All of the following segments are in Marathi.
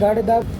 गाडी दाब.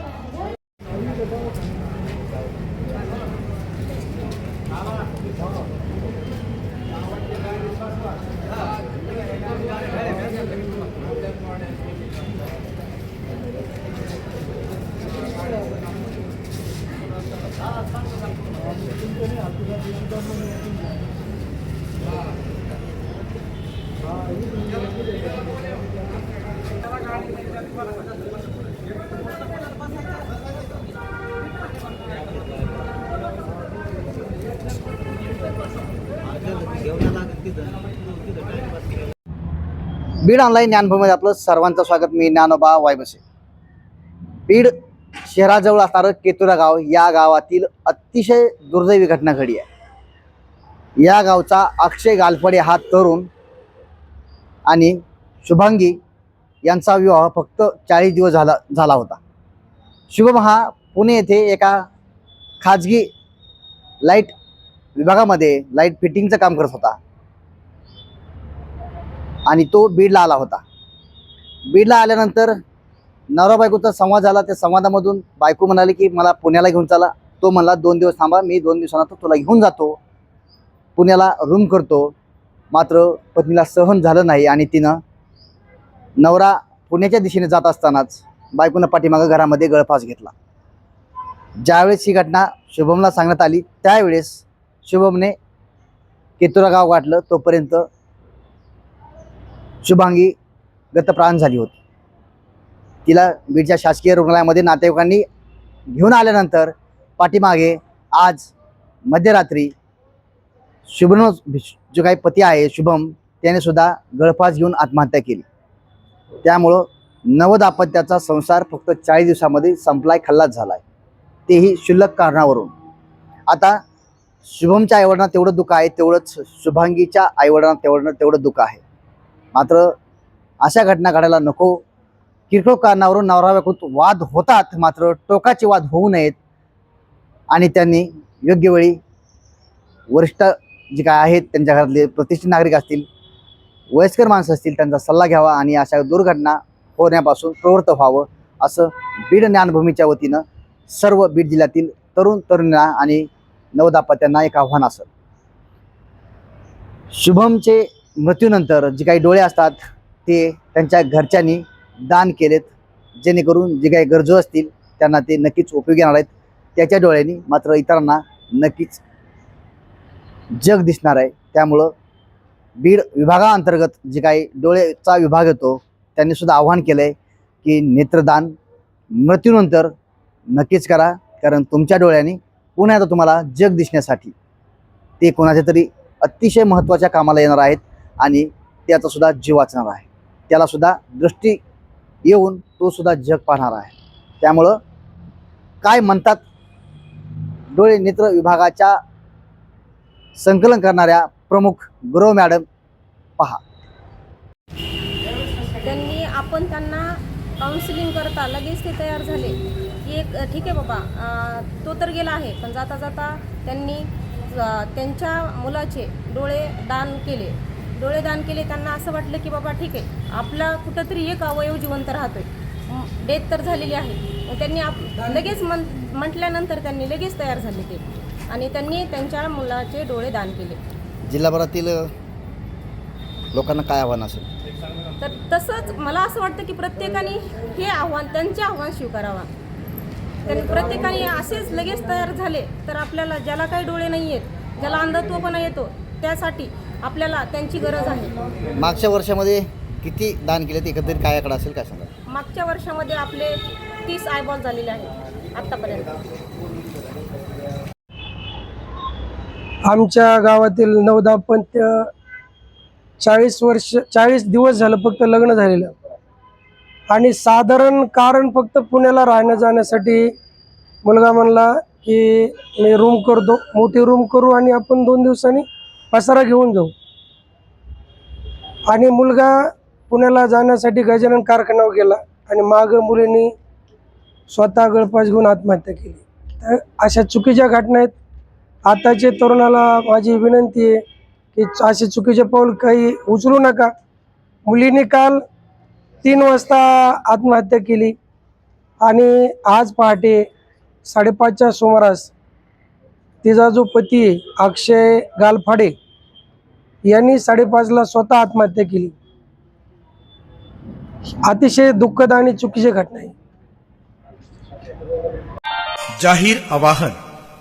बीड ऑनलाईन ज्ञानभूमीमध्ये आपलं सर्वांचं स्वागत. मी ज्ञानोबा वायबसे. बीड शहराजवळ असणारं केतुरा गाव या गावातील अतिशय दुर्दैवी घटना घडी आहे. या गावचा अक्षय गालफडे हा तरुण आणि शुभांगी यांचा विवाह फक्त चाळीस दिवस झाला झाला होता. शुभम हा पुणे येथे एका खाजगी लाइट विभागामध्ये लाइट फिटिंगचं काम करत होता. आणि तो बीडला आला होता. बीडला आल्यानंतर नवरा बायकोचा संवाद झाला. त्या संवादामधून बायको म्हणाली की मला पुण्याला घेऊन चला. तो म्हणला दोन दिवस थांबा मी दोन दिवसानंतर तुला घेऊन जातो. पुण्याला रूम करतो. मात्र पत्नीला सहन झालं नाही आणि तिनं नवरा पुण्याच्या दिशेने जात असतानाच बायकोनं पाठीमागं घरामध्ये गळफास घेतला. ज्यावेळेस ही घटना शुभमला सांगण्यात आली त्यावेळेस शुभमने केतुरा गाव गाठलं तोपर्यंत शुभांगी गतप्राण झाली होती. तिला बीडच्या शासकीय रुग्णालयामध्ये नातेवाईकांनी घेऊन आल्यानंतर पाठीमागे आज मध्यरात्री शुभम जो काही पती आहे शुभम त्याने सुद्धा गळफास घेऊन आत्महत्या केली. त्यामुळं नवदापत्याचा संसार फक्त चाळीस दिवसामध्ये संपलाय खल्लास झालाय. तेही क्षुल्लक कारणावरून. आता शुभमच्या आईवडिलांना तेवढं दुःख आहे तेवढंच शुभांगीच्या आईवडिलांना तेवढं तेवढं दुःख आहे. मात्र अशा घटना घडायला नको. किरकोळ कारणावरून नवरा वाद होतात मात्र टोकाचे वाद होऊ नयेत. आणि त्यांनी योग्य वेळी वरिष्ठ जे काय आहेत त्यांच्या घरातले प्रतिष्ठित नागरिक असतील वयस्कर माणसं असतील त्यांचा सल्ला घ्यावा आणि अशा दुर्घटना होण्यापासून प्रवृत्त व्हावं असं बीड ज्ञानभूमीच्या वतीनं सर्व बीड जिल्ह्यातील तरुण तरुणींना आणि नवदापत्यांना एक आव्हान असं. शुभमचे मृत्यूनंतर जे काही डोळे असतात ते त्यांच्या घरच्यांनी दान केलेत जेणेकरून जे काही गरजू असतील त्यांना ते नक्कीच उपयोगी येणार आहेत. त्याच्या डोळ्यांनी मात्र इतरांना नक्कीच जग दिसणार आहे. त्यामुळं बीड विभागाअंतर्गत जे काही डोळेचा विभाग येतो त्यांनी सुद्धा आव्हान केलं आहे की नेत्रदान मृत्यूनंतर नक्कीच करा. कारण तुमच्या डोळ्यांनी पुन्हा एकदा तुम्हाला जग दिसण्यासाठी ते कोणाच्या तरी अतिशय महत्त्वाच्या कामाला येणार आहेत आणि त्याचासुद्धा जीव वाचणार आहे. त्यालासुद्धा दृष्टी येऊन तो सुद्धा जग पाहणार आहे. त्यामुळं काय म्हणतात? डोळे नेत्र विभागाच्या संकलन करणाऱ्या प्रमुख गुरव मॅडम पहा. त्यांनी आपण त्यांना काउन्सिलिंग करता लगेच ते तयार झाले. की एक ठीक आहे बाबा तो तर गेला आहे पण जाता जाता त्यांनी त्यांच्या मुलाचे डोळे दान केले. डोळे दान केले त्यांना असं वाटलं की बाबा ठीक आहे आपला कुठंतरी एक अवयव जिवंत राहतोय. डेथ तर झालेली आहे. मग त्यांनी आप लगेच म्हण म्हटल्यानंतर त्यांनी लगेच तयार झाले ते. आणि त्यांनी त्यांच्या मुलाचे डोळे दान केले. जिल्हाभरातील लोकांना काय आव्हान असेल? तर तसंच मला असं वाटतं की प्रत्येकाने हे आव्हान त्यांचे आव्हान स्वीकारावा. तर प्रत्येकाने असेच लगेच तयार झाले तर आपल्याला ज्याला काही डोळे नाही आहेत ज्याला अंधत्वपणा येतो त्यासाठी आपल्याला त्यांची गरज आहे. मागच्या वर्षामध्ये किती दान केले? ते एकंदरीत काय आकडा असेल काय सांगा मागच्या वर्षामध्ये आपले तीस आयबॉल झालेले आहेत आत्तापर्यंत आमच्या गावातील नवदापंत चाळीस वर्ष चाळीस दिवस झालं फक्त लग्न झालेलं. आणि साधारण कारण फक्त पुण्याला राहण्या जाण्यासाठी मुलगा म्हणला की मी रूम करतो मोठी रूम करू आणि आपण दोन दिवसांनी पसारा घेऊन जाऊ. आणि मुलगा पुण्याला जाण्यासाठी गजानन कारखान्यावर गेला आणि मागं मुलींनी स्वतः गळपास घेऊन आत्महत्या केली. तर अशा चुकीच्या घटना आहेत. आताचे तरुणाला माझी विनंती आहे की असे चुकीचे पाऊल काही उचलू नका. मुलीने काल तीन वाजता आत्महत्या केली आणि आज पहाटे साडेपाचच्या सुमारास तिचा जो पती अक्षय गालफाडे यांनी साडेपाचला स्वतः आत्महत्या केली. अतिशय दुःखद आणि चुकीची घटना आहे. जाहीर आवाहन.